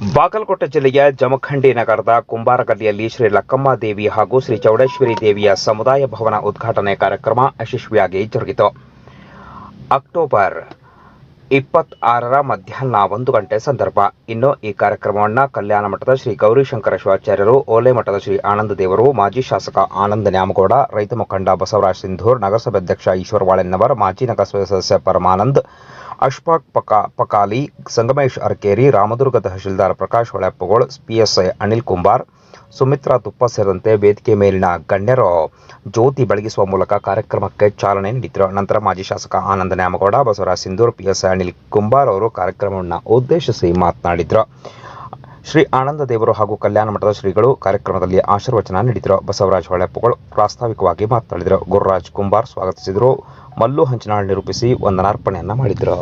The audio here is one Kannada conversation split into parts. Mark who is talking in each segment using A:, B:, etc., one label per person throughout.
A: ಬಾಗಲಕೋಟೆ ಜಿಲ್ಲೆಯ ಜಮಖಂಡಿ ನಗರದ ಕುಂಬಾರಗಲ್ಲಿಯಲ್ಲಿ ಶ್ರೀ ಲಕ್ಕಮ್ಮ ದೇವಿ ಹಾಗೂ ಶ್ರೀ ಚೌಡೇಶ್ವರಿ ದೇವಿಯ ಸಮುದಾಯ ಭವನ ಉದ್ಘಾಟನೆ ಕಾರ್ಯಕ್ರಮ ಯಶಸ್ವಿಯಾಗಿ ಜರುಗಿತು. ಅಕ್ಟೋಬರ್ ಇಪ್ಪತ್ತಾರರ ಮಧ್ಯಾಹ್ನ ಒಂದು ಗಂಟೆ ಸಂದರ್ಭ. ಇನ್ನು ಈ ಕಾರ್ಯಕ್ರಮವನ್ನು ಕಲ್ಯಾಣ ಮಠದ ಶ್ರೀ ಗೌರಿಶಂಕರ ಶಿವಾಚಾರ್ಯರು, ಓಲೆ ಮಠದ ಶ್ರೀ ಆನಂದ ದೇವರು ಮಾಜಿ ಶಾಸಕ ಆನಂದ ನ್ಯಾಮಗೌಡ, ರೈತ ಮುಖಂಡ ಬಸವರಾಜ್ ಸಿಂಧೂರ್, ನಗರಸಭೆ ಅಧ್ಯಕ್ಷ ಈಶ್ವರ ವಾಳೆನ್ನವರ್ ಮಾಜಿ ನಗರಸಭೆ ಸದಸ್ಯ ಪರಮಾನಂದ್ ಅಶ್ಫಾಕ್ ಪಕಾ, ಪಕಾಲಿ, ಸಂಗಮೇಶ್ ಅರ್ಕೇರಿ ರಾಮದುರ್ಗ ತಹಶೀಲ್ದಾರ್ ಪ್ರಕಾಶ್ ಹೊಳೆಪ್ಪಗೋಳ್, ಪಿಎಸ್ಐ ಅನಿಲ್ ಕುಂಬಾರ್, ಸುಮಿತ್ರಾ ತುಪ್ಪ ಸೇರಿದಂತೆ ವೇದಿಕೆ ಮೇಲಿನ ಗಣ್ಯರು ಜ್ಯೋತಿ ಬೆಳಗಿಸುವ ಮೂಲಕ ಕಾರ್ಯಕ್ರಮಕ್ಕೆ ಚಾಲನೆ ನೀಡಿದರು ನಂತರ ಮಾಜಿ ಶಾಸಕ ಆನಂದ ನ್ಯಾಮಗೌಡ, ಬಸವರಾಜ್ ಸಿಂಧೂರ್, ಪಿಎಸ್ಐ ಅನಿಲ್ ಕುಂಬಾರ್ ಅವರು ಕಾರ್ಯಕ್ರಮವನ್ನು ಉದ್ದೇಶಿಸಿ ಮಾತನಾಡಿದರು. ಶ್ರೀ ಆನಂದ ದೇವರು ಹಾಗೂ ಕಲ್ಯಾಣ ಮಠದ ಶ್ರೀಗಳು ಕಾರ್ಯಕ್ರಮದಲ್ಲಿ ಆಶೀರ್ವಚನ ನೀಡಿದರು. ಬಸವರಾಜ್ ಹೊಳೆಪ್ಪಗಳು ಪ್ರಾಸ್ತಾವಿಕವಾಗಿ ಮಾತನಾಡಿದರು. ಗುರುರಾಜ್ ಕುಂಬಾರ್ ಸ್ವಾಗತಿಸಿದರು. ಮಲ್ಲು ಹಂಚಿನಾಳ್ ನಿರೂಪಿಸಿ ವಂದನಾರ್ಪಣೆಯನ್ನ ಮಾಡಿದರು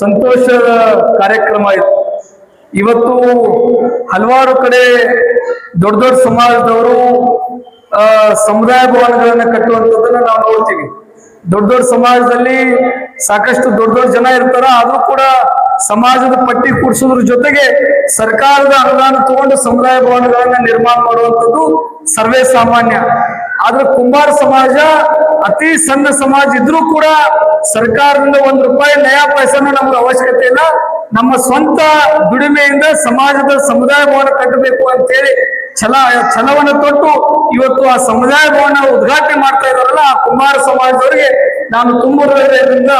B: ಸಂತೋಷದ ಕಾರ್ಯಕ್ರಮ ಇದು ಇವತ್ತು ಹಲವಾರು ಕಡೆ ದೊಡ್ಡ ದೊಡ್ಡ ಸಮಾಜದವರು ಸಮುದಾಯ ಭವನಗಳನ್ನ ಕಟ್ಟುವಂಥದ್ದನ್ನ ನಾವು ನೋಡ್ತೀವಿ. ದೊಡ್ಡ ದೊಡ್ಡ ಸಮಾಜದಲ್ಲಿ ಸಾಕಷ್ಟು ದೊಡ್ಡ ದೊಡ್ಡ ಜನ ಇರ್ತಾರ, ಆದ್ರೂ ಕೂಡ ಸಮಾಜದ ಪಟ್ಟಿ ಕೂಡಿಸೋದ್ರ ಜೊತೆಗೆ ಸರ್ಕಾರದ ಅನುದಾನ ತಗೊಂಡು ಸಮುದಾಯ ಭವನಗಳನ್ನ ನಿರ್ಮಾಣ ಮಾಡುವಂಥದ್ದು ಸರ್ವೇ ಸಾಮಾನ್ಯ. ಆದ್ರೆ ಕುಂಬಾರ ಸಮಾಜ ಅತಿ ಸಣ್ಣ ಸಮಾಜ ಇದ್ರೂ ಕೂಡ ಸರ್ಕಾರದಿಂದ ಒಂದು ರೂಪಾಯಿ ನಯ ಪೈಸನ ನಮ್ಗೆ ಅವಶ್ಯಕತೆ ಇಲ್ಲ. ನಮ್ಮ ಸ್ವಂತ ದುಡಿಮೆಯಿಂದ ಸಮಾಜದ ಸಮುದಾಯ ಭವನ ಕಟ್ಟಬೇಕು ಅಂತೇಳಿ ಛಲ, ಛಲವನ್ನು ತೊಟ್ಟು ಇವತ್ತು ಆ ಸಮುದಾಯ ಭವನ ಉದ್ಘಾಟನೆ ಮಾಡ್ತಾ ಇದಾರಲ್ಲ ಆ ಕುಮಾರ ಸಮಾಜದವರಿಗೆ ನಾನು ತುಂಬ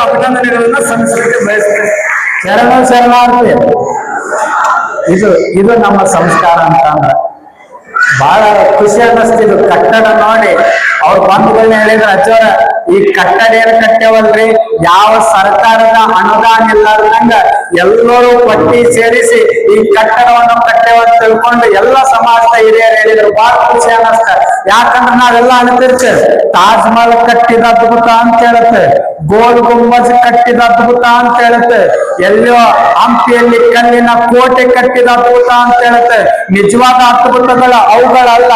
B: ಅಭಿನಂದನೆಗಳನ್ನ ಸಲ್ಲಿಸಲಿಕ್ಕೆ ಬಯಸ್ತೇನೆ.
C: ಶರಣ ಇದು ಇದು ನಮ್ಮ ಸಂಸ್ಕಾರ ಅಂತ ಬಹಳ ಖುಷಿ ಅನ್ನಿಸ್ತಿದ್ರು ಕಟ್ಟಡ ನೋಡಿ ಹೇಳಿದ್ರೆ ಅಜ್ಜವ್ರ ಈ ಕಟ್ಟಡ ಕಟ್ಟೇವಲ್ರಿ? ಯಾವ ಸರ್ಕಾರದ ಅನುದಾನ ಇಲ್ಲಾರ್ದಂಗ ಎಲ್ಲರೂ ಪಟ್ಟಿ ಸೇರಿಸಿ ಈ ಕಟ್ಟಡವನ್ನು ಕಟ್ಟೆವ ಅಂತ ತಿಳ್ಕೊಂಡು ಎಲ್ಲ ಸಮಾಜದ ಹಿರಿಯರು ಹೇಳಿದ್ರು ಬಹಳ ಖುಷಿ ಅನ್ನಿಸ್ತ. ಯಾಕಂದ್ರೆ ನಾವೆಲ್ಲ ಅನ್ತಿರ್ತೇವೆ, ತಾಜ್ ಮಹಲ್ ಕಟ್ಟಿದ ಅದ್ಭುತ ಅಂತ ಹೇಳುತ್ತೆ, ಗೋಲ್ ಗುಂಬಜ್ ಕಟ್ಟಿದ ಅದ್ಭುತ ಅಂತ ಹೇಳುತ್ತೆ ಎಲ್ಲೋ ಹಂಪಿಯಲ್ಲಿ ಕಲ್ಲಿನ ಕೋಟೆ ಕಟ್ಟಿದ ಅದ್ಭುತ ಅಂತ ಹೇಳುತ್ತೆ, ನಿಜವಾದ ಅದ್ಭುತಗಳ ಅವುಗಳಲ್ಲ.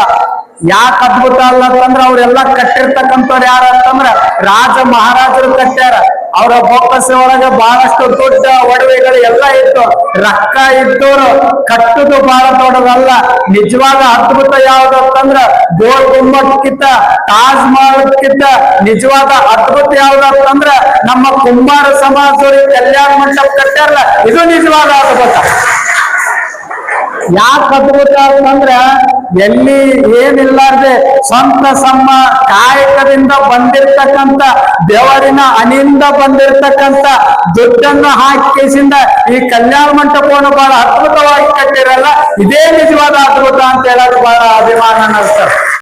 C: ಯಾಕೆ ಅದ್ಭುತ ಅಲ್ಲ ಅಂತಂದ್ರ ಅವ್ರೆಲ್ಲ ಕಟ್ಟಿರ್ತಕ್ಕಂಥವ್ರು ಯಾರ ಅಂತಂದ್ರ ರಾಜ ಮಹಾರಾಜರು ಕಟ್ಟ್ಯಾರ. ಅವರ ಬೊಕ್ಕಸೆ ಒಳಗೆ ಬಹಳಷ್ಟು ದೊಡ್ಡ ಒಡವೆಗಳು ಎಲ್ಲ ಇತ್ತು. ರೊಕ್ಕ ಇದ್ದವರು ಕಟ್ಟುದು ಬಹಳ ದೊಡ್ಡದಲ್ಲ. ನಿಜವಾದ ಅದ್ಭುತ ಯಾವ್ದು ಅಂತಂದ್ರ ಗೋಲ್ ಗುಮ್ಮಕ್ಕಿಂತ ತಾಜ್ ಮಹಲ್ಕ್ಕಿಂತ ನಿಜವಾದ ಅದ್ಭುತ ಯಾವ್ದು ಅಂತಂದ್ರ ನಮ್ಮ ಕುಂಬಾರ ಸಮಾಜದವ್ರಿಗೆ ಕಲ್ಯಾಣ ಮಂಟಪ ಕಟ್ಟ್ಯಾರಲ್ಲ, ಇದು ನಿಜವಾದ ಅದ್ಭುತ. ಯಾಕೆ ಅದ್ಭುತ ಅಂತಂದ್ರ ಎಲ್ಲಿ ಏನಿಲ್ಲಾರ್ದೆ ಸ್ವಂತ ಸಮ್ಮ ಕಾಯಕದಿಂದ ಬಂದಿರ್ತಕ್ಕಂತ ದೇವರಿನ ಅನಿಯಿಂದ ಬಂದಿರ್ತಕ್ಕಂತ ದುಡ್ಡನ್ನು ಹಾಕಿಸಿಂದ ಈ ಕಲ್ಯಾಣ ಮಂಟಪವನ್ನು ಬಹಳ ಅದ್ಭುತವಾಗಿ ಕಟ್ಟಿರಲ್ಲ. ಇದೇ ನಿಜವಾದ ಅದ್ಭುತ ಅಂತ ಹೇಳಕ್ ಬಹಳ ಅಭಿಮಾನ ಅನ್ನಿಸ್ತದೆ